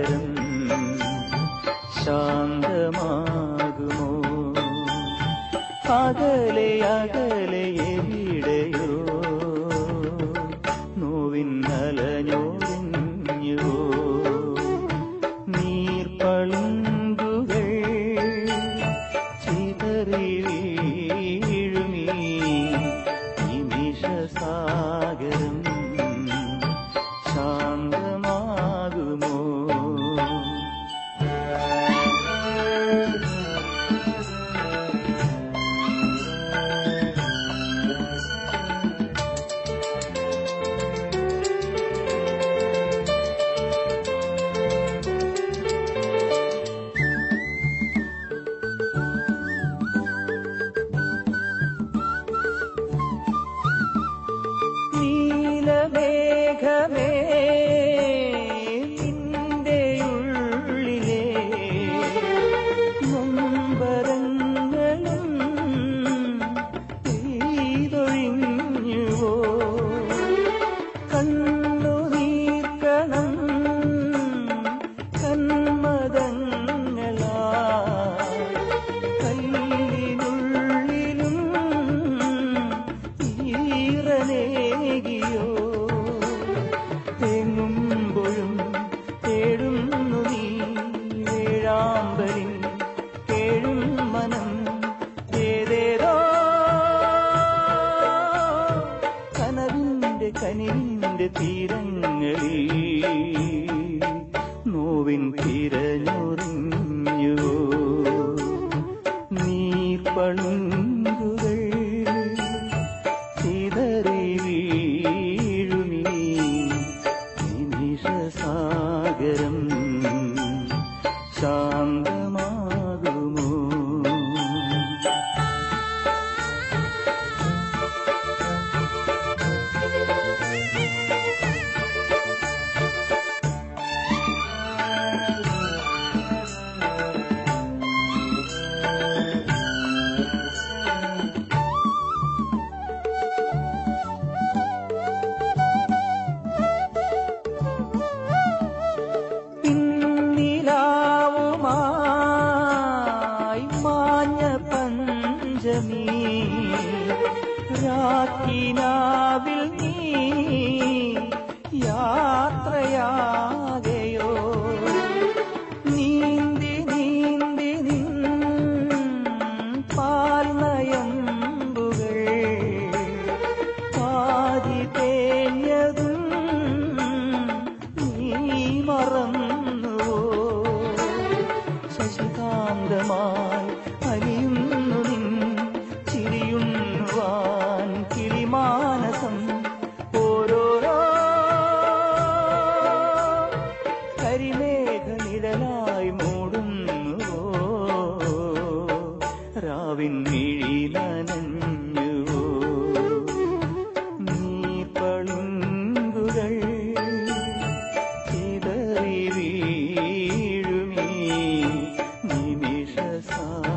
സാഗരം ശാന്തമാകുമോ? അകലെ അകലെ എവിടെയോ നോവിൻ നലഞ്ഞോ നീർപ്പളുങ്കുകൾ ചിതറി വീഴുമീ? നിമിഷസാഗരം ഈറനേകിയോ തേങ്ങുമ്പോഴും തേടുന്നു നീ. വേഴാമ്പലിൻ കേഴും മനം ഏതേതോ? കനവിന്റെ കനിവിന്റെ തീരങ്ങളിൽ നോവിൻ തിരഞ്ഞുറിഞ്ഞ ശാന്തമാകുമോ നീ. രാത്രിനാവിൽ നീ യാത്രയാകയോ? നീന്തി നീന്തി നിൻ പാൽനയമ്പുകൾ പാതി തേഞ്ഞതും നീ മറന്നുവോ? ശശികാന്തമായി നിലാവിൻ മിഴിലനഞ്ഞുവോ നീപ്പളുങ്കുകൾ ചിതറി നിമിഷസാഗരം.